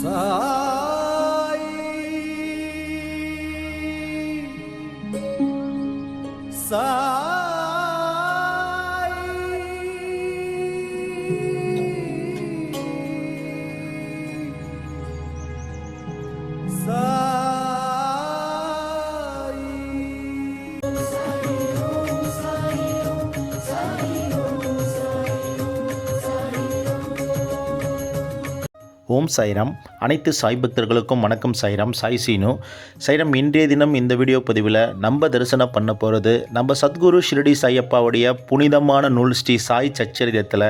ஓம் சைரம் அனைத்து சாய் பக்தர்களுக்கும் வணக்கம் சைரம் சாய் சீனு. சைரம் இன்றைய தினம் இந்த வீடியோ பதிவில் நம்ம தரிசனம் பண்ண போகிறது நம்ம சத்குரு ஷிரடி சாயப்பாவுடைய புனிதமான நூல் ஸ்ரீ சாய் சச்சரிதத்தில்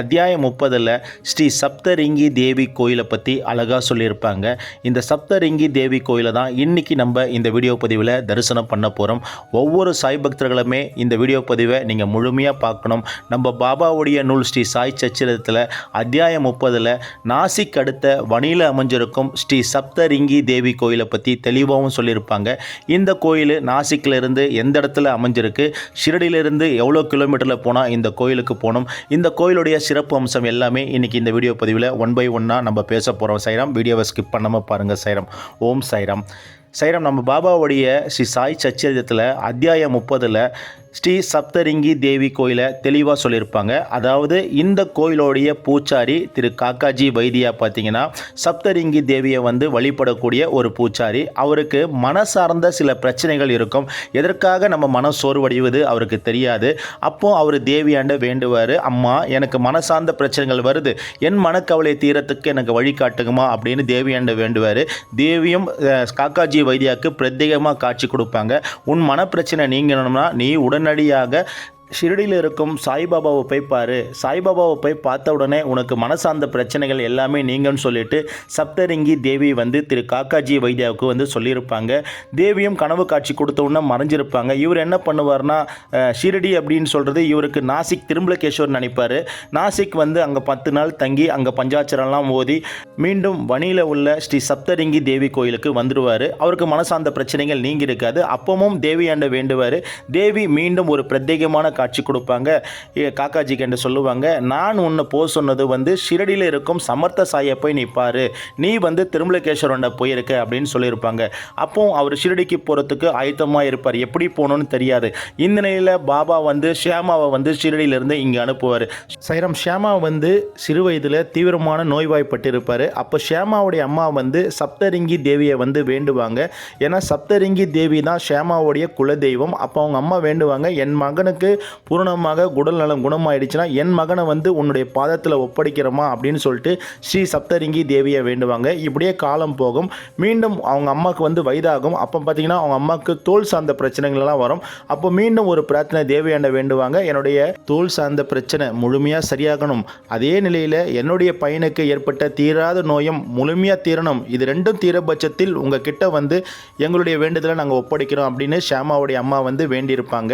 அத்தியாயம் முப்பதில் ஸ்ரீ சப்தரிங்கி தேவி கோயிலை பற்றி அழகாக சொல்லியிருப்பாங்க. இந்த சப்தரிங்கி தேவி கோயிலை தான் இன்றைக்கி நம்ம இந்த வீடியோ பதிவில் தரிசனம் பண்ண போகிறோம். ஒவ்வொரு சாய் பக்தர்களுமே இந்த வீடியோ பதிவை நீங்கள் முழுமையாக பார்க்கணும். நம்ம பாபாவுடைய நூல் ஸ்ரீ சாய் சச்சரிதத்தில் அத்தியாயம் முப்பதில் நாசிக் அடுத்த வணில அமைஞ்சிருக்கும் ஸ்ரீ சப்தரிங்கி தேவி கோயிலை பற்றி தெளிவாகவும் சொல்லியிருப்பாங்க. இந்த கோயில் நாசிக்கிலிருந்து எந்த இடத்துல அமைஞ்சிருக்கு? ஷிரடியிலிருந்து எவ்வளோ கிலோமீட்டரில் போனால் இந்த கோயிலுக்கு போகணும்? இந்த கோயிலுடைய சிறப்பு அம்சம் எல்லாமே இன்றைக்கி இந்த வீடியோ பதிவில் ஒன் பை ஒன்னாக நம்ம பேச போகிறோம் சைராம். வீடியோவை ஸ்கிப் பண்ணாமல் பாருங்கள் சைராம். ஓம் சைராம். சைராம் நம்ம பாபாவுடைய ஸ்ரீ சாய் சச்சரிதத்தில் அத்தியாயம் முப்பதில் ஸ்ரீ சப்தரிங்கி தேவி கோயிலை தெளிவாக சொல்லியிருப்பாங்க. அதாவது இந்த கோயிலோடைய பூச்சாரி திரு காக்காஜி வைத்தியா பார்த்தீங்கன்னா சப்தரிங்கி தேவியை வந்து வழிபடக்கூடிய ஒரு பூச்சாரி. அவருக்கு மன சார்ந்த சில பிரச்சனைகள் இருக்கும். எதற்காக நம்ம மன சோர்வடைவது அவருக்கு தெரியாது. அப்போ அவர் தேவியாண்ட வேண்டுவார் அம்மா எனக்கு மன சார்ந்த பிரச்சனைகள் வருது. என் மனக்கவலை தீரத்துக்கு எனக்கு வழிகாட்டுங்கம்மா அப்படின்னு தேவியாண்ட வேண்டுவார். தேவியும் காக்காஜி வைத்தியாவுக்கு பிரத்யேகமாக காட்சி கொடுப்பாங்க. உன் மனப்பிரச்சனை நீங்கணும்னா நீ உடனடியாக ஷிரடியில் இருக்கும் சாய்பாபாவை போய் பாரு. சாய்பாபாவை போய் பார்த்த உடனே உனக்கு மனசார்ந்த பிரச்சனைகள் எல்லாமே நீங்கன்னு சொல்லிட்டு சப்தரிங்கி தேவி வந்து திரு காக்காஜி வைத்தியாவுக்கு வந்து சொல்லியிருப்பாங்க. தேவியும் கனவு காட்சி கொடுத்த உடனே மறைஞ்சிருப்பாங்க. இவர் என்ன பண்ணுவார்னா ஷிரடி அப்படின்னு சொல்கிறது இவருக்கு நாசிக் திரும்பலகேஸ்வர் நினைப்பார். நாசிக் வந்து அங்கே பத்து நாள் தங்கி அங்கே பஞ்சாட்சரம்லாம் ஓதி மீண்டும் வணியில் உள்ள ஸ்ரீ சப்தரிங்கி தேவி கோயிலுக்கு வந்துடுவார் அவருக்கு மனசார்ந்த பிரச்சனைகள் நீங்கி இருக்காது அப்பவும் தேவி ஆண்ட வேண்டுவார். தேவி மீண்டும் ஒரு பிரத்யேகமான காட்சி கொடுப்பாங்க. ஏ, காக்காஜிக்கு என்று சொல்லுவாங்க நான் உன்னை போ சொன்னது வந்து ஷிரடியில் இருக்கும் சமர்த்த சாயை போய் நீ பாரு. நீ வந்து திருமலகேஸ்வரண்ட போயிருக்க அப்படின்னு சொல்லியிருப்பாங்க. அப்போ அவர் ஷிரடிக்கு போகிறதுக்கு ஆயத்தமாக இருப்பார். எப்படி போகணும்னு தெரியாது. இந்த நிலையில் பாபா வந்து ஷியாமாவை வந்து ஷிரடியிலேருந்து இங்கே அனுப்புவார். சைரம் ஷியாமா வந்து சிறு வயதில் தீவிரமான நோய்வாய்ப்பட்டிருப்பார். அப்போ ஷியாமாவுடைய அம்மா வந்து சப்தரிங்கி தேவியை வந்து வேண்டுவாங்க. ஏன்னா சப்தரிங்கி தேவி தான் ஷியாமாவுடைய குலதெய்வம். அப்போ அவங்க அம்மா வேண்டுவாங்க என் மகனுக்கு பூரணமாக உடல் நலம் குணமாயிடுச்சுன்னா என் மகனை வந்து உன்னுடைய பாதத்தில் ஒப்படைக்கிறோமா அப்படின்னு சொல்லிட்டு ஸ்ரீ சப்தரிங்கி தேவியை வேண்டுவாங்க. இப்படியே காலம் போகும். மீண்டும் அவங்க அம்மாவுக்கு வந்து வயதாகும். அப்போ பார்த்தீங்கன்னா அவங்க அம்மாவுக்கு தோல் சார்ந்த பிரச்சனைகள் எல்லாம் வரும். அப்போ மீண்டும் ஒரு பிரார்த்தனை தேவையான வேண்டுவாங்க. என்னுடைய தோல் சார்ந்த பிரச்சனை முழுமையாக சரியாகணும். அதே நிலையில் என்னுடைய பையனுக்கு ஏற்பட்ட தீராத நோயும் முழுமையாக தீரணும். இது ரெண்டும் தீரபட்சத்தில் உங்கள் கிட்ட வந்து எங்களுடைய வேண்டுதலை நாங்கள் ஒப்படைக்கிறோம் அப்படின்னு ஷியாமாவுடைய அம்மா வந்து வேண்டியிருப்பாங்க.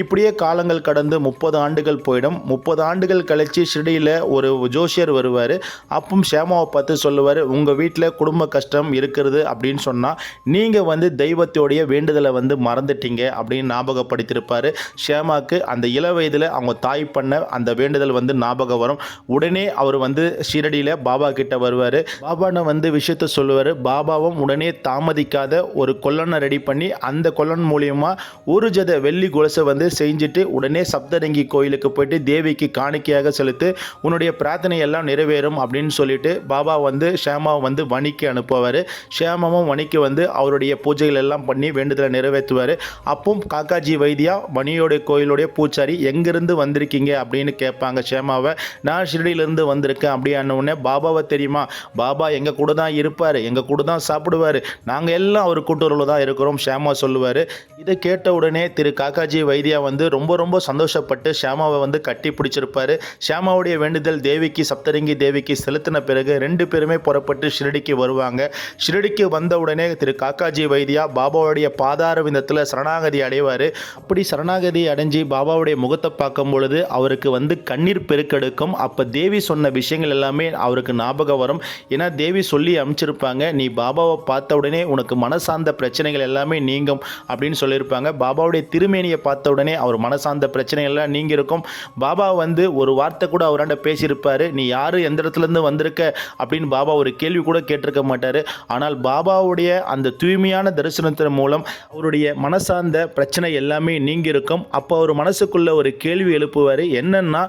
இப்படியே காலங்கள் கடந்து முப்பது ஆண்டுகள் போயிடும். முப்பது ஆண்டுகள் கழித்து ஷிரடியில் ஒரு ஜோஷியர் வருவார். அப்பவும் ஷேமாவை பார்த்து சொல்லுவார் உங்கள் வீட்டில் குடும்ப கஷ்டம் இருக்கிறது அப்படின்னு சொன்னால் நீங்கள் வந்து தெய்வத்தோடைய வேண்டுதலை வந்து மறந்துட்டீங்க அப்படின்னு ஞாபகப்படுத்தியிருப்பார். ஷேமாவுக்கு அந்த இள வயதில் அவங்க தாய் பண்ண அந்த வேண்டுதல் வந்து ஞாபகம் வரும். உடனே அவர் வந்து ஷிரடியில் பாபா கிட்ட வருவார். பாபான வந்து விஷயத்த சொல்லுவார். பாபாவும் உடனே தாமதிக்காத ஒரு கொல்லனை ரெடி பண்ணி அந்த கொல்லன் மூலியமாக ஒரு ஜத வெள்ளி கொலுசை வந்து செஞ்சுட்டு உடனே சப்தரங்கி கோயிலுக்கு போயிட்டு தேவிக்கு காணிக்கையாக செலுத்து உன்னுடைய பிரார்த்தனை எல்லாம் நிறைவேறும் அப்படின்னு சொல்லிட்டு பாபா வந்து ஷேமாவை வந்து வணிக்கு அனுப்புவார். ஷேமாவும் வணிக்கு வந்து அவருடைய பூஜைகள் எல்லாம் பண்ணி வேண்டுதலை நிறைவேற்றுவார். அப்பவும் காக்காஜி வைத்தியா வணியோடைய கோயிலுடைய பூச்சாரி எங்கேருந்து வந்திருக்கீங்க? அப்படின்னு கேட்பாங்க ஷேமாவை. நான் ஷிரடியிலேருந்து வந்திருக்கேன். அப்படியான உடனே பாபாவை தெரியுமா? பாபா எங்கள் கூட தான் இருப்பார். எங்கள் கூட தான் சாப்பிடுவார். நாங்கள் எல்லாம் அவர் கூட்டுறவில் தான் இருக்கிறோம். ஷேமா சொல்லுவார். இதை கேட்ட உடனே திரு காக்காஜி வைத்தியா வந்து ரொம்ப ரொம்ப ரொம்ப சந்தோஷப்பட்டு ஷியாமாவை வந்து கட்டி பிடிச்சிருப்பாரு. ஷியாமாவுடைய வேண்டுதல் தேவிக்கு சப்தரிங்கி தேவிக்கு செலுத்தின பிறகு ரெண்டு பேருமே புறப்பட்டு ஷிரடிக்கு வருவாங்க. ஷிரடிக்கு வந்த உடனே திரு காக்காஜி வைத்தியா பாபாவுடைய பாதார விந்தத்தில் சரணாகதி அடைவார். அப்படி சரணாகதி அடைஞ்சு பாபாவுடைய முகத்தை பார்க்கும் பொழுது அவருக்கு வந்து கண்ணீர் பெருக்கெடுக்கும். அப்போ தேவி சொன்ன விஷயங்கள் எல்லாமே அவருக்கு ஞாபகம் வரும். ஏன்னா தேவி சொல்லி அனுப்பிச்சிருப்பாங்க நீ பாபாவை பார்த்த உடனே உனக்கு மனசார்ந்த பிரச்சனைகள் எல்லாமே நீங்கும் அப்படின்னு சொல்லியிருப்பாங்க. பாபாவுடைய திருமேனியை பார்த்த உடனே அவர் மனசார்ந்த அந்த பிரச்சனைகள்லாம் நீங்கி இருக்கும் பாபா வந்து ஒரு வார்த்தை கூட அவராண்ட பேசியிருப்பார். நீ யார் எந்த இடத்துலேருந்து வந்திருக்க அப்படின்னு பாபா ஒரு கேள்வி கூட கேட்டிருக்க மாட்டார். ஆனால் பாபாவுடைய அந்த தூய்மையான தரிசனத்தின் மூலம் அவருடைய மனசார்ந்த பிரச்சனை எல்லாமே நீங்கி இருக்கும் அப்போ அவர் மனசுக்குள்ள ஒரு கேள்வி எழுப்புவார். என்னன்னா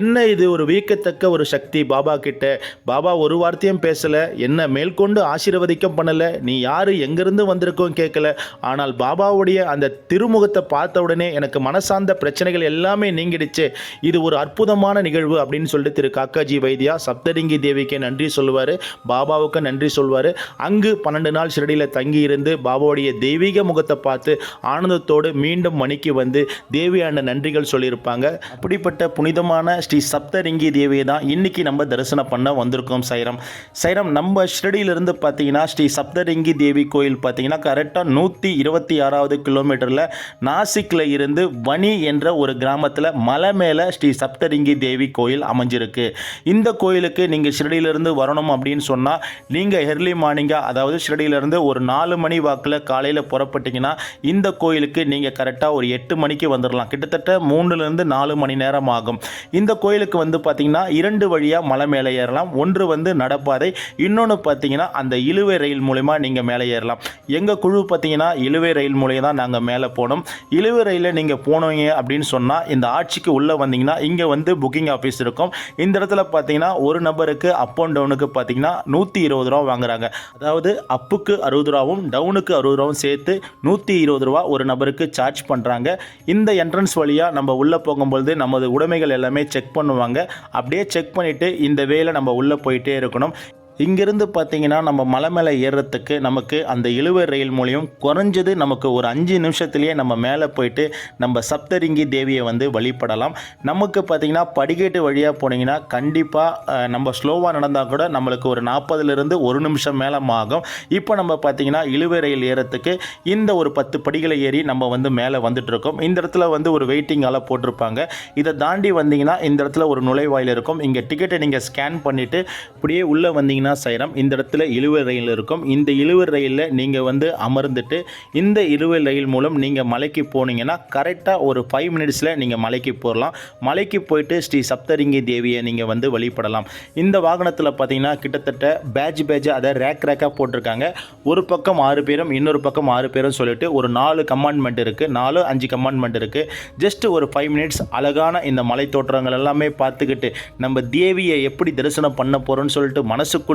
என்ன இது ஒரு வியக்கத்தக்க ஒரு சக்தி பாபா கிட்ட? பாபா ஒரு வார்த்தையும் பேசலை. என்ன மேற்கொண்டு ஆசீர்வதிக்கம் பண்ணலை? நீ யார் எங்கேருந்து வந்திருக்கோம் கேட்கல ஆனால் பாபாவுடைய அந்த திருமுகத்தை பார்த்த உடனே எனக்கு மனசார்ந்த பிரச்சனைகள் எல்லாமே நீங்கிடுச்சு. இது ஒரு அற்புதமான நிகழ்வு அப்படின்னு சொல்லிட்டு திரு காக்காஜி வைத்தியா சப்தரிங்கி தேவிக்கு நன்றி சொல்லுவார். பாபாவுக்கு நன்றி சொல்வார் அங்கு பன்னெண்டு நாள் ஷிரடியில் தங்கி இருந்து பாபாவுடைய தெய்வீக முகத்தை பார்த்து ஆனந்தத்தோடு மீண்டும் மணிக்கு வந்து தேவியான நன்றிகள் சொல்லியிருப்பாங்க. அப்படிப்பட்ட புனிதமான ஸ்ரீ சப்தரிங்கி தேவியை தான் இன்னைக்கு நம்ம தரிசனம் பண்ண வந்திருக்கோம் சைரம். சைரம் நம்ம ஷிரடியிலிருந்து பார்த்தீங்கன்னா ஸ்ரீ சப்தரிங்கி தேவி கோயில் பார்த்தீங்கன்னா கரெக்டாக நூற்றி இருபத்தி ஆறாவது கிலோமீட்டரில் நாசிக்கில் இருந்து வனி என்ற ஒரு கிராமத்தில் மலை மேலே ஸ்ரீ சப்தரிங்கி தேவி கோயில் அமைஞ்சிருக்கு. இந்த கோயிலுக்கு நீங்கள் ஷிரடியிலிருந்து வரணும் அப்படின்னு சொன்னால் நீங்கள் எர்லி மார்னிங்காக அதாவது ஷிரடியிலிருந்து ஒரு நாலு மணி வாக்கில் காலையில் புறப்பட்டிங்கன்னா இந்த கோயிலுக்கு நீங்கள் கரெக்டாக ஒரு எட்டு மணிக்கு வந்துடலாம் கிட்டத்தட்ட மூணுலேருந்து நாலு மணி நேரம் ஆகும். இந்த கோயிலுக்கு வந்து பார்த்தீங்கன்னா இரண்டு வழியாக மலை மேலே ஏறலாம். ஒன்று வந்து நடப்பாதை இன்னொன்று பார்த்தீங்கன்னா அந்த இழுவை ரயில் மூலிமா நீங்கள் மேலே ஏறலாம். எங்கள் குழு பார்த்தீங்கன்னா இழுவை ரயில் மூலியம் தான் நாங்கள் மேலே போனோம் இழுவை ரயிலில் நீங்கள் போனீங்க அப்படின்னு சொன்னால் இந்த ஆட்சிக்கு உள்ளே வந்தீங்கன்னா இங்கே வந்து புக்கிங் ஆஃபீஸ் இருக்கும். இந்த இடத்துல பார்த்தீங்கன்னா ஒரு நபருக்கு அப் அண்ட் டவுனுக்கு பார்த்தீங்கன்னா நூற்றி இருபது ரூபா வாங்குறாங்க. அதாவது அப்புக்கு அறுபது ரூபாவும் டவுனுக்கு அறுபது ரூபாவும் சேர்த்து நூற்றி இருபது ரூபா ஒரு நபருக்கு சார்ஜ் பண்ணுறாங்க இந்த என்ட்ரன்ஸ் வழியாக நம்ம உள்ளே போகும்பொழுது நமது உடைமைகள் எல்லாமே செக் பண்ணுவாங்க. அப்படியே செக் பண்ணிவிட்டு இந்த வேலை நம்ம உள்ளே போயிட்டே இருக்கணும். இங்கிருந்து பார்த்தீங்கன்னா நம்ம மலை மேலே ஏறுறதுக்கு நமக்கு அந்த இழுவை ரயில் மூலியம் குறைஞ்சது நமக்கு ஒரு அஞ்சு நிமிஷத்துலேயே நம்ம மேலே போயிட்டு நம்ம சப்தரிங்கி தேவியை வந்து வழிபடலாம். நமக்கு பார்த்தீங்கன்னா படிக்கட்டு வழியாக போனீங்கன்னா கண்டிப்பாக நம்ம ஸ்லோவாக நடந்தால் கூட நம்மளுக்கு ஒரு நாற்பதுலேருந்து ஒரு நிமிஷம் மேலே ஆகும். இப்போ நம்ம பார்த்தீங்கன்னா இழுவை ரயில் ஏறத்துக்கு இந்த ஒரு பத்து படிகளை ஏறி நம்ம வந்து மேலே வந்துட்டுருக்கோம். இந்த இடத்துல வந்து ஒரு வெயிட்டிங் போட்டிருப்பாங்க. இதை தாண்டி வந்தீங்கன்னா இந்த இடத்துல ஒரு நுழைவாயில் இருக்கும். இங்கே டிக்கெட்டை நீங்கள் ஸ்கேன் பண்ணிவிட்டு இப்படியே உள்ளே வந்தீங்கன்னா சைரம். இந்த இடத்துல இழுவை ரயில் இருக்கும். இந்த இழுவை ரயிலில் நீங்கள் வந்து அமர்ந்துட்டு இந்த இழுவை ரயில் மூலம் நீங்கள் மலைக்கு போனீங்கன்னா கரெக்டாக ஒரு ஃபைவ் மினிட்ஸில் நீங்கள் மலைக்கு போகலாம் மலைக்கு போயிட்டு ஸ்ரீ சப்தரிங்கி தேவியை நீங்கள் வந்து வழிபடலாம். இந்த வாகனத்தில் பார்த்தீங்கன்னா கிட்டத்தட்ட பேட்ச் பேட்ச் அதை ரேக் ரேக்காக போட்டிருக்காங்க. ஒரு பக்கம் ஆறு பேரும் இன்னொரு பக்கம் ஆறு பேரும் சொல்லிட்டு ஒரு நாலு கமாண்ட்மெண்ட் இருக்குது நாலு அஞ்சு கமாண்ட்மெண்ட் இருக்குது ஜஸ்ட் ஒரு ஃபைவ் மினிட்ஸ் அழகான இந்த மலை தோற்றங்கள் எல்லாமே பார்த்துக்கிட்டு நம்ம தேவியை எப்படி தரிசனம் பண்ண போகிறோன்னு சொல்லிட்டு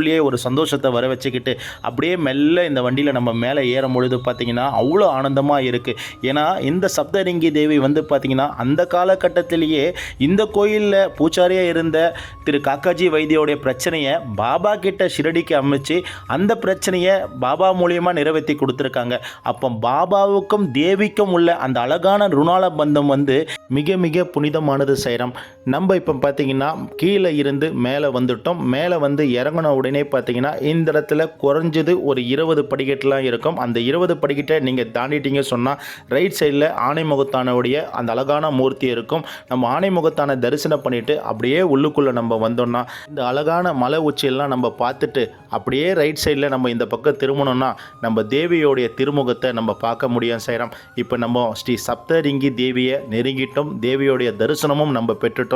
மனசுக்குள்ளேயே ஒரு சந்தோஷத்தை வர வச்சுக்கிட்டு அப்படியே மெல்ல இந்த வண்டியில் நம்ம மேலே ஏறும் பொழுது பார்த்தீங்கன்னா அவ்வளோ ஆனந்தமாக இருக்குது ஏன்னா இந்த சப்தரிங்கி தேவி வந்து பார்த்தீங்கன்னா அந்த காலகட்டத்திலேயே இந்த கோயிலில் பூச்சாரியாக இருந்த திரு காக்காஜி வைத்தியோடைய பிரச்சனையை பாபா கிட்ட ஷிரடிக்கு அமைச்சு அந்த பிரச்சனையை பாபா மூலியமாக நிறைவேற்றி கொடுத்துருக்காங்க. அப்போ பாபாவுக்கும் தேவிக்கும் உள்ள அந்த அழகான ருணால பந்தம் வந்து மிக மிக புனிதமானது சைரம். நம்ம இப்போ பார்த்தீங்கன்னா கீழே இருந்து மேலே வந்துட்டோம். மேலே வந்து இறங்கின உடனே பார்த்தீங்கன்னா இந்த இடத்துல குறைஞ்சது ஒரு இருபது படிக்கட்டுலாம் இருக்கும். அந்த இருபது படிக்கட்டை நீங்கள் தாண்டிட்டீங்க சொன்னால் ரைட் சைடில் ஆனைமுகத்தானவுடைய அந்த அழகான மூர்த்தி இருக்கும். நம்ம ஆனைமுகத்தான தரிசனம் பண்ணிவிட்டு அப்படியே உள்ளுக்குள்ளே நம்ம வந்தோம்னா இந்த அழகான மலை உச்சியெல்லாம் நம்ம பார்த்துட்டு அப்படியே ரைட் சைடில் நம்ம இந்த பக்கம் திரும்பணும்னா நம்ம தேவியோடைய திருமுகத்தை நம்ம பார்க்க முடியும் செய்கிறோம் இப்போ நம்ம ஸ்ரீ சப்தரிங்கி தேவியை நெருங்கிட்டோம். தேவியோடைய தரிசனமும் நம்ம பெற்றுட்டோம்.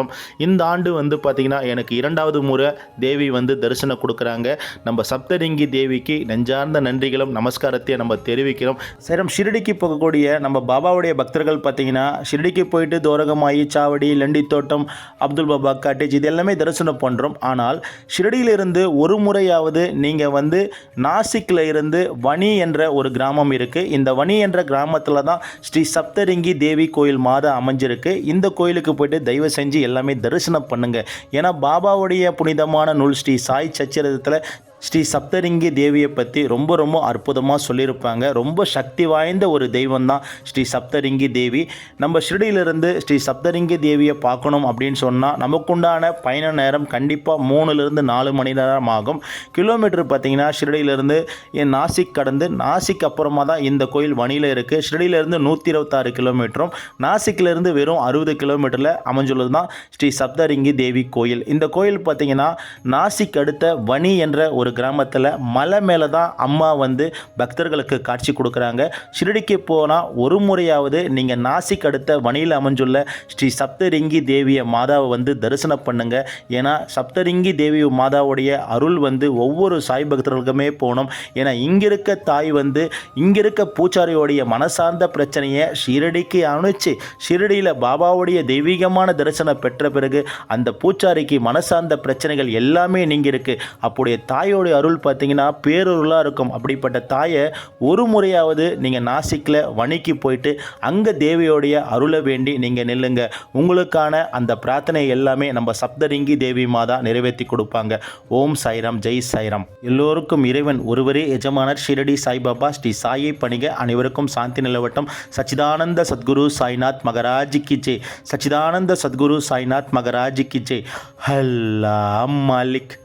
இந்த ஆண்டு வந்து பார்த்திங்கன்னா எனக்கு இரண்டாவது முறை தேவி வந்து தரிசனம் கொடுக்குறாங்க. நம்ம சப்தரிங்கி தேவிக்கு நெஞ்சார்ந்த நன்றிகளும் நமஸ்காரத்தையும் நம்ம தெரிவிக்கிறோம். சேரம் ஷிரடிக்கு போகக்கூடிய நம்ம பாபாவுடைய பக்தர்கள் பார்த்தீங்கன்னா ஷிரடிக்கு போயிட்டு தோரகமாயி சாவடி லண்டி தோட்டம் அப்துல் பாபா காட்டேஜ் இது எல்லாமே தரிசனம் பண்ணுறோம் ஆனால் ஷிரடியிலிருந்து ஒரு முறையாவது நீங்கள் வந்து நாசிக்கில் இருந்து வனி என்ற ஒரு கிராமம் இருக்குது இந்த வனி என்ற கிராமத்தில் தான் ஸ்ரீ சப்தரிங்கி தேவி கோயில் மாதம் அமைஞ்சிருக்கு. இந்த கோயிலுக்கு போயிட்டு தயவு செஞ்சு எல்லாமே தரிசனம் பண்ணுங்க. ஏன்னா பாபாவுடைய புனிதமான நூல் ஸ்ரீ சாய் சச்சரிதத்தில் ஸ்ரீ சப்தரிங்கி தேவியை பற்றி ரொம்ப ரொம்ப அற்புதமாக சொல்லியிருப்பாங்க. ரொம்ப சக்தி வாய்ந்த ஒரு தெய்வம் தான் ஸ்ரீ சப்தரிங்கி தேவி. நம்ம ஷிரடியிலிருந்து ஸ்ரீ சப்தரிங்கி தேவியை பார்க்கணும் அப்படின்னு சொன்னால் நமக்குண்டான பயண நேரம் கண்டிப்பாக மூணுலேருந்து நாலு மணி நேரம் ஆகும். கிலோமீட்டர் பார்த்திங்கன்னா ஷிரடியிலிருந்து என் நாசிக் கடந்து நாசிக் அப்புறமா தான் இந்த கோயில் வணியில் இருக்குது ஷிரடியிலிருந்து நூற்றி இருபத்தாறு கிலோமீட்டரும் நாசிக்கிலிருந்து வெறும் அறுபது கிலோமீட்டரில் அமைஞ்சுள்ளது தான் ஸ்ரீ சப்தரிங்கி தேவி கோயில். இந்த கோயில் பார்த்தீங்கன்னா நாசிக் அடுத்த வனி என்ற ஒரு ஒரு கிராமத்தில் மலை மேலே தான் அம்மா வந்து பக்தர்களுக்கு காட்சி கொடுக்குறாங்க. ஷிரடிக்கு போனால் ஒரு முறையாவது நீங்கள் நாசிக் அடுத்த வணியில் அமைஞ்சுள்ள ஸ்ரீ சப்தரிங்கி தேவிய மாதாவை வந்து தரிசனம் பண்ணுங்கள் ஏன்னா சப்தரிங்கி தேவி மாதாவுடைய அருள் வந்து ஒவ்வொரு சாய் பக்தர்களுக்குமே போகணும். ஏன்னா இங்கே இருக்க தாய் வந்து இங்கே இருக்க பூச்சாரியோடைய மனசார்ந்த பிரச்சனையை ஷிரடிக்கு அணுச்சு ஷிரடியில் பாபாவுடைய தெய்வீகமான தரிசனம் பெற்ற பிறகு அந்த பூச்சாரிக்கு மனசார்ந்த பிரச்சனைகள் எல்லாமே நீங்கிருக்கு இருக்கு தாய் தாயோடைய அருள் பார்த்தீங்கன்னா பேரருளாக இருக்கும். அப்படிப்பட்ட தாயை ஒரு முறையாவது நீங்கள் நாசிக்கில் வணிக்கு போயிட்டு அங்கே தேவியோடைய அருளை வேண்டி நீங்கள் நில்லுங்க. உங்களுக்கான அந்த பிரார்த்தனை எல்லாமே நம்ம சப்தரிங்கி தேவி மாதா நிறைவேற்றி கொடுப்பாங்க. ஓம் சாய்ராம் ஜெய் சாய்ராம். எல்லோருக்கும் இறைவன் ஒருவரே எஜமானர் ஷிரடி சாய்பாபா ஸ்ரீ சாயை பணிக. அனைவருக்கும் சாந்தி நிலவட்டம். சச்சிதானந்த சத்குரு சாய்நாத் மகராஜி கி ஜெய். சச்சிதானந்த சத்குரு சாய்நாத் மகராஜி கி ஜெய். ஹல்லா மாலிக்.